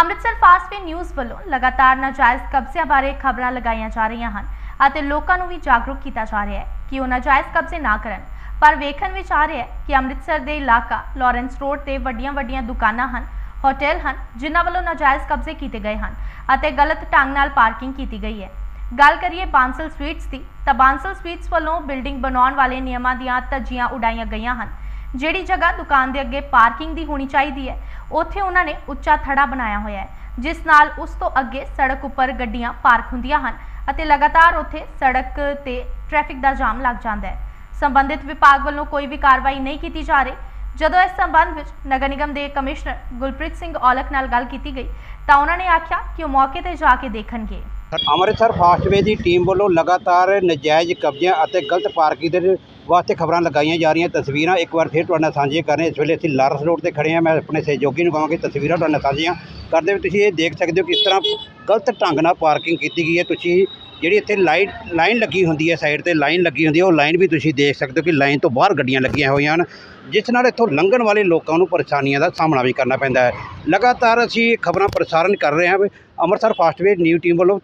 Amritsar Fastway news ਵੱਲੋਂ ਲਗਾਤਾਰ ਨਾਜਾਇਜ਼ ਕਬਜ਼ਿਆਂ ਬਾਰੇ ਖਬਰਾਂ ਲਗਾਈਆਂ ਜਾ ਰਹੀਆਂ ਹਨ ਅਤੇ ਲੋਕਾਂ ਨੂੰ ਵੀ ਜਾਗਰੂਕ ਕੀਤਾ ਜਾ ਰਿਹਾ ਹੈ ਕਿ ਉਹ ਨਾਜਾਇਜ਼ ਕਬਜ਼ੇ ਨਾ ਕਰਨ। ਪਰ ਵੇਖਣ ਵਿੱਚ ਆ ਰਿਹਾ ਹੈ ਕਿ ਅੰਮ੍ਰਿਤਸਰ ਦੇ ਇਲਾਕਾ ਲਾਰੈਂਸ ਰੋਡ ਤੇ ਵੱਡੀਆਂ-ਵੱਡੀਆਂ ਦੁਕਾਨਾਂ ਹਨ, ਹੋਟਲ ਹਨ, ਜਿਨ੍ਹਾਂ ਵੱਲੋਂ ਨਾਜਾਇਜ਼ ਕਬਜ਼ੇ ਕੀਤੇ ਗਏ ਹਨ ਅਤੇ ਗਲਤ ਢੰਗ ਨਾਲ ਪਾਰਕਿੰਗ ਕੀਤੀ ਗਈ ਹੈ। ਗੱਲ ਕਰੀਏ ਬਾਂਸਲ ਸਵੀਟਸ ਦੀ, ਤਾਂ ਬਾਂਸਲ ਸਵੀਟਸ ਵੱਲੋਂ ਬਿਲਡਿੰਗ ਬਣਾਉਣ ਵਾਲੇ ਨਿਯਮਾਂ ਦੀਆਂ ਧੱਜੀਆਂ ਉਡਾਈਆਂ ਗਈਆਂ ਹਨ। ਜਿਹੜੀ ਜਗ੍ਹਾ ਦੁਕਾਨ ਦੇ ਅੱਗੇ ਪਾਰਕਿੰਗ ਦੀ ਹੋਣੀ ਚਾਹੀਦੀ ਹੈ, ਉੱਥੇ ਉਹਨਾਂ ਨੇ ਉੱਚਾ ਥੜਾ ਬਣਾਇਆ ਹੋਇਆ ਹੈ, ਜਿਸ ਨਾਲ ਉਸ ਤੋਂ ਅੱਗੇ ਸੜਕ ਉੱਪਰ ਗੱਡੀਆਂ ਪਾਰਕ ਹੁੰਦੀਆਂ ਹਨ ਅਤੇ ਲਗਾਤਾਰ ਉੱਥੇ ਸੜਕ ਤੇ ਟ੍ਰੈਫਿਕ ਦਾ ਜਾਮ ਲੱਗ ਜਾਂਦਾ ਹੈ। ਸੰਬੰਧਿਤ ਵਿਭਾਗ ਵੱਲੋਂ ਕੋਈ ਵੀ ਕਾਰਵਾਈ ਨਹੀਂ ਕੀਤੀ ਜਾ ਰਹੀ। ਜਦੋਂ ਇਸ ਸੰਬੰਧ ਵਿੱਚ ਨਗਰ ਨਿਗਮ ਦੇ ਕਮਿਸ਼ਨਰ ਗੁਲਪ੍ਰੀਤ ਸਿੰਘ ਔਲਖ ਨਾਲ ਗੱਲ ਕੀਤੀ ਗਈ, ਤਾਂ ਉਹਨਾਂ ਨੇ ਆਖਿਆ ਕਿ ਉਹ ਮੌਕੇ ਤੇ ਜਾ ਕੇ ਦੇਖਣਗੇ। ਅੰਮ੍ਰਿਤਸਰ ਫਾਸਟਵੇ ਦੀ ਟੀਮ ਵੱਲੋਂ ਲਗਾਤਾਰ ਨਜਾਇਜ਼ ਕਬਜ਼ਿਆਂ ਅਤੇ ਗਲਤ ਪਾਰਕਿੰਗ ਦੇ ਵਾਸਤੇ ਖਬਰਾਂ ਲਗਾਈਆਂ ਜਾ ਰਹੀਆਂ, ਤਸਵੀਰਾਂ ਇੱਕ ਵਾਰ ਫਿਰ ਤੁਹਾਡੇ ਨਾਲ ਸਾਂਝੀਆਂ ਕਰ ਰਹੇ ਇਸ ਵੇਲੇ ਅਸੀਂ ਲਾਰਸ ਰੋਡ ਤੇ ਖੜੇ ਹਾਂ। ਮੈਂ ਆਪਣੇ ਸਹਿਯੋਗੀ ਨੂੰ ਕਹਾਂਗਾ ਕਿ ਤਸਵੀਰਾਂ ਤੁਹਾਡੇ ਨਾਲ ਸਾਂਝੀਆਂ ਕਰਦੇ ਹੋਏ ਤੁਸੀਂ ਇਹ ਦੇਖ ਸਕਦੇ ਹੋ ਕਿਸ ਤਰ੍ਹਾਂ ਗਲਤ ਢੰਗ ਨਾਲ ਪਾਰਕਿੰਗ ਕੀਤੀ ਗਈ ਹੈ। ਤੁਸੀਂ ਜਿਹੜੀ ਇੱਥੇ ਲਾਈਟ, ਲਾਈਨ ਲੱਗੀ ਹੁੰਦੀ ਹੈ ਸਾਈਡ ਤੇ, ਲਾਈਨ ਲੱਗੀ ਹੁੰਦੀ ਹੈ, ਉਹ ਲਾਈਨ ਵੀ ਤੁਸੀਂ ਦੇਖ ਸਕਦੇ ਹੋ ਕਿ ਲਾਈਨ ਤੋਂ ਬਾਹਰ ਗੱਡੀਆਂ ਲੱਗੀਆਂ ਹੋਈਆਂ ਹਨ, ਜਿਸ ਨਾਲ ਇੱਥੋਂ ਲੰਘਣ ਵਾਲੇ ਲੋਕਾਂ ਨੂੰ ਪਰੇਸ਼ਾਨੀਆਂ ਦਾ ਸਾਹਮਣਾ ਵੀ ਕਰਨਾ ਪੈਂਦਾ ਹੈ। ਲਗਾਤਾਰ ਅਸੀਂ ਖਬਰਾਂ ਪ੍ਰਸਾਰਣ ਕਰ ਰਹੇ ਹਾਂ। ਅੰਮ੍ਰਿਤਸਰ ਫਾਸਟਵੇ ਨਿਊ ਟੀਮ ਵੱਲੋਂ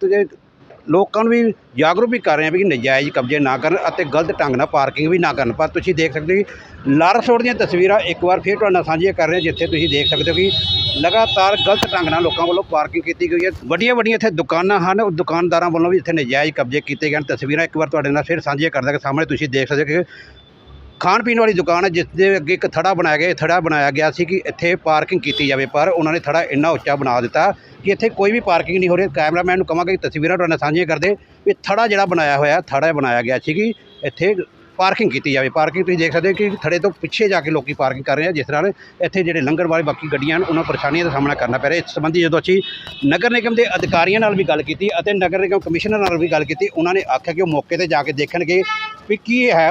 ਲੋਕਾਂ ਨੂੰ ਵੀ ਜਾਗਰੂਕ ਵੀ ਕਰ ਰਹੇ ਹਾਂ ਵੀ ਕਿ ਨਜਾਇਜ਼ ਕਬਜ਼ੇ ਨਾ ਕਰਨ ਅਤੇ ਗਲਤ ਢੰਗ ਨਾਲ ਪਾਰਕਿੰਗ ਵੀ ਨਾ ਕਰਨ। ਪਰ ਤੁਸੀਂ ਦੇਖ ਸਕਦੇ ਹੋ ਕਿ ਲਾਰਸ ਰੋਡ ਦੀਆਂ ਤਸਵੀਰਾਂ ਇੱਕ ਵਾਰ ਫਿਰ ਤੁਹਾਡੇ ਨਾਲ ਸਾਂਝੀਆਂ ਕਰ ਰਹੇ ਜਿੱਥੇ ਤੁਸੀਂ ਦੇਖ ਸਕਦੇ ਹੋ ਕਿ ਲਗਾਤਾਰ ਗਲਤ ਢੰਗ ਨਾਲ ਲੋਕਾਂ ਵੱਲੋਂ ਪਾਰਕਿੰਗ ਕੀਤੀ ਗਈ ਹੈ। ਵੱਡੀਆਂ ਵੱਡੀਆਂ ਇੱਥੇ ਦੁਕਾਨਾਂ ਹਨ, ਉਹ ਦੁਕਾਨਦਾਰਾਂ ਵੱਲੋਂ ਵੀ ਇੱਥੇ ਨਜਾਇਜ਼ ਕਬਜ਼ੇ ਕੀਤੇ ਗਏ ਹਨ। ਤਸਵੀਰਾਂ ਇੱਕ ਵਾਰ ਤੁਹਾਡੇ ਨਾਲ ਫਿਰ ਸਾਂਝੀਆਂ ਕਰਦਾ ਕਿ ਸਾਹਮਣੇ ਤੁਸੀਂ ਦੇਖ ਸਕਦੇ ਹੋ ਕਿ ਖਾਣ ਪੀਣ ਵਾਲੀ ਦੁਕਾਨ ਹੈ, ਜਿਸ ਦੇ ਅੱਗੇ ਇੱਕ ਥੜਾ ਬਣਾਇਆ ਗਿਆ, ਇਹ ਥੜਾ ਬਣਾਇਆ ਗਿਆ ਸੀ ਕਿ ਇੱਥੇ ਪਾਰਕਿੰਗ ਕੀਤੀ ਜਾਵੇ, ਪਰ ਉਹਨਾਂ ਨੇ ਥੜਾ ਇੰਨਾ ਉੱਚਾ ਬਣਾ ਦਿੱਤਾ ਕਿ ਇੱਥੇ ਕੋਈ ਵੀ ਪਾਰਕਿੰਗ ਨਹੀਂ ਹੋ ਰਹੀ। ਕੈਮਰਾਮੈਨ ਨੂੰ ਕਹਾਂਗੇ ਕਿ ਤਸਵੀਰਾਂ ਤੁਹਾਡੇ ਨਾਲ ਸਾਂਝੀਆਂ ਕਰਦੇ ਵੀ ਥੜਾ ਜਿਹੜਾ ਬਣਾਇਆ ਹੋਇਆ, ਥੜਾ ਬਣਾਇਆ ਗਿਆ ਸੀ ਕਿ ਇੱਥੇ ਪਾਰਕਿੰਗ ਕੀਤੀ ਜਾਵੇ। ਪਾਰਕਿੰਗ ਤੁਸੀਂ ਦੇਖ ਸਕਦੇ ਹੋ ਕਿ ਥੜੇ ਤੋਂ ਪਿੱਛੇ ਜਾ ਕੇ ਲੋਕੀ ਪਾਰਕਿੰਗ ਕਰ ਰਹੇ ਆ, ਜਿਸ ਨਾਲ ਇੱਥੇ ਜਿਹੜੇ ਲੰਘਣ ਵਾਲੇ ਬਾਕੀ ਗੱਡੀਆਂ ਹਨ, ਉਹਨਾਂ ਨੂੰ ਪਰੇਸ਼ਾਨੀਆਂ ਦਾ ਸਾਹਮਣਾ ਕਰਨਾ ਪੈ ਰਿਹਾ। ਇਸ ਸੰਬੰਧੀ ਜਦੋਂ ਅਸੀਂ ਨਗਰ ਨਿਗਮ ਦੇ ਅਧਿਕਾਰੀਆਂ ਨਾਲ ਵੀ ਗੱਲ ਕੀਤੀ ਅਤੇ ਨਗਰ ਨਿਗਮ ਕਮਿਸ਼ਨਰ ਨਾਲ ਵੀ ਗੱਲ ਕੀਤੀ, ਉਹਨਾਂ ਨੇ ਆਖਿਆ ਕਿ ਉਹ ਮੌਕੇ ਤੇ ਜਾ ਕੇ ਦੇਖਣਗੇ ਵੀ ਕੀ ਹੈ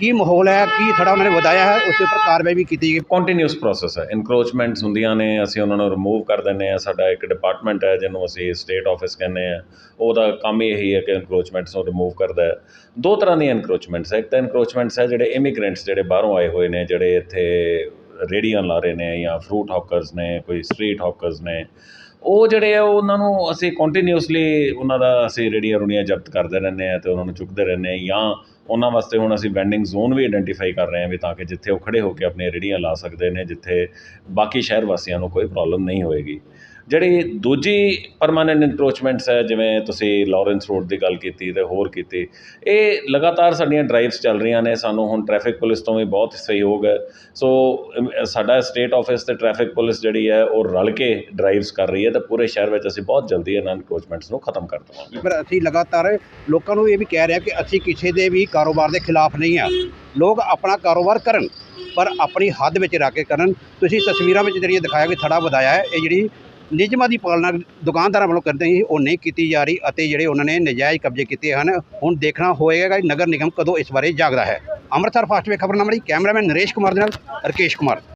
ਕੀ ਮਾਹੌਲ ਹੈ, ਕੀ ਥੜਾ ਉਹਨਾਂ ਨੇ ਵਧਾਇਆ ਹੈ, ਉਸ ਦੇ ਉੱਪਰ ਕਾਰਵਾਈ ਵੀ ਕੀਤੀ ਗਈ। ਕੰਟੀਨਿਊਸ ਪ੍ਰੋਸੈਸ ਹੈ। ਇਨਕਰੋਚਮੈਂਟਸ ਹੁੰਦੀਆਂ ਨੇ, ਅਸੀਂ ਉਹਨਾਂ ਨੂੰ ਰਿਮੂਵ ਕਰ ਦਿੰਦੇ ਆ ਸਾਡਾ ਇੱਕ ਡਿਪਾਰਟਮੈਂਟ ਹੈ, ਜਿਹਨੂੰ ਅਸੀਂ ਸਟੇਟ ਆਫਿਸ ਕਹਿੰਦੇ ਆ ਉਹਦਾ ਕੰਮ ਹੀ ਇਹੀ ਹੈ ਕਿ ਇਨਕਰੋਚਮੈਂਟਸ ਨੂੰ ਰਿਮੂਵ ਕਰਦਾ ਹੈ। ਦੋ ਤਰ੍ਹਾਂ ਦੀਆਂ ਇਨਕਰੋਚਮੈਂਟਸ ਹੈ। ਇੱਕ ਤਾਂ ਇਨਕਰੋਚਮੈਂਟਸ ਹੈ ਜਿਹੜੇ ਇਮੀਗ੍ਰੈਂਟਸ ਜਿਹੜੇ ਬਾਹਰੋਂ ਆਏ ਹੋਏ ਨੇ, ਜਿਹੜੇ ਇੱਥੇ ਰੇੜੀਆਂ ਲਾ ਰਹੇ ਨੇ ਜਾਂ ਫਰੂਟ ਹੌਕਰਸ ਨੇ, ਕੋਈ ਸਟਰੀਟ ਹੌਕਰਸ ਨੇ, ਉਹ ਜਿਹੜੇ ਆ, ਉਹਨਾਂ ਨੂੰ ਅਸੀਂ ਕੰਟੀਨਿਊਸਲੀ ਉਹਨਾਂ ਦਾ ਅਸੀਂ ਰੇੜੀਆਂ ਰੁੜੀਆਂ ਜ਼ਬਤ ਕਰਦੇ ਰਹਿੰਦੇ ਆ ਤੇ ਉਹਨਾਂ ਨੂੰ ਚੁੱਕਦੇ ਰਹਿੰਦੇ ਆ ਜਾਂ ਉਹਨਾਂ ਵਾਸਤੇ ਹੁਣ ਅਸੀਂ ਵੈਂਡਿੰਗ ਜ਼ੋਨ ਵੀ ਆਇਡੈਂਟੀਫਾਈ ਕਰ ਰਹੇ ਹਾਂ ਵੀ ਤਾਂ ਕਿ ਜਿੱਥੇ ਉਹ ਖੜੇ ਹੋ ਕੇ ਆਪਣੀਆਂ ਰੇੜੀਆਂ ਲਾ ਸਕਦੇ ਨੇ, ਜਿੱਥੇ ਬਾਕੀ ਸ਼ਹਿਰ ਵਾਸੀਆਂ ਨੂੰ ਕੋਈ ਪ੍ਰੋਬਲਮ ਨਹੀਂ ਹੋਏਗੀ। ਜਿਹੜੀ ਦੂਜੀ ਪਰਮਾਨੈਂਟ ਇਨਕਰੋਚਮੈਂਟਸ ਹੈ, ਜਿਵੇਂ ਤੁਸੀਂ ਲਾਰੈਂਸ ਰੋਡ ਦੀ ਗੱਲ ਕੀਤੀ ਅਤੇ ਹੋਰ ਕੀਤੀ, ਇਹ ਲਗਾਤਾਰ ਸਾਡੀਆਂ ਡਰਾਈਵਸ ਚੱਲ ਰਹੀਆਂ ਨੇ, ਸਾਨੂੰ ਹੁਣ ਟ੍ਰੈਫਿਕ ਪੁਲਿਸ ਤੋਂ ਵੀ ਬਹੁਤ ਸਹਿਯੋਗ ਹੈ। ਸੋ ਸਾਡਾ ਸਟੇਟ ਆਫਿਸ ਅਤੇ ਟ੍ਰੈਫਿਕ ਪੁਲਿਸ ਜਿਹੜੀ ਹੈ, ਉਹ ਰਲ ਕੇ ਡਰਾਈਵਸ ਕਰ ਰਹੀ ਹੈ ਤਾਂ ਪੂਰੇ ਸ਼ਹਿਰ ਵਿੱਚ ਅਸੀਂ ਬਹੁਤ ਜਲਦੀ ਇਹਨਾਂ ਇਨਕਰੋਚਮੈਂਟਸ ਨੂੰ ਖਤਮ ਕਰ ਦੇਵਾਂਗੇ। ਪਰ ਅਸੀਂ ਲਗਾਤਾਰ ਲੋਕਾਂ ਨੂੰ ਇਹ ਵੀ ਕਹਿ ਰਹੇ ਹਾਂ ਕਿ ਅਸੀਂ ਕਿਸੇ ਦੇ ਵੀ ਕਾਰੋਬਾਰ ਦੇ ਖਿਲਾਫ ਨਹੀਂ ਆ। ਲੋਕ ਆਪਣਾ ਕਾਰੋਬਾਰ ਕਰਨ, ਪਰ ਆਪਣੀ ਹੱਦ ਵਿੱਚ ਰੱਖ ਕੇ ਕਰਨ। ਤੁਸੀਂ ਤਸਵੀਰਾਂ ਵਿੱਚ ਜਿਹੜੀਆਂ ਦਿਖਾਇਆ ਕਿ ਥੜਾ ਵਧਾਇਆ ਹੈ, ਇਹ ਜਿਹੜੀ ਨਿਯਮਾਂ ਦੀ ਪਾਲਣਾ ਦੁਕਾਨਦਾਰਾਂ ਵੱਲੋਂ ਕਰਦੇ ਸੀ ਉਹ ਨਹੀਂ ਕੀਤੀ ਜਾ ਰਹੀ ਅਤੇ ਜਿਹੜੇ ਉਹਨਾਂ ਨੇ ਨਜਾਇਜ਼ ਕਬਜ਼ੇ ਕੀਤੇ ਹਨ, ਹੁਣ ਦੇਖਣਾ ਹੋਏਗਾ ਕਿ ਨਗਰ ਨਿਗਮ ਕਦੋਂ ਇਸ ਬਾਰੇ ਜਾਗਦਾ ਹੈ। ਅੰਮ੍ਰਿਤਸਰ ਫਾਸਟਵੇ ਖਬਰਨਾਮਾ ਲਈ ਕੈਮਰਾਮੈਨ ਨਰੇਸ਼ ਕੁਮਾਰ ਦੇ ਨਾਲ ਰਕੇਸ਼ ਕੁਮਾਰ।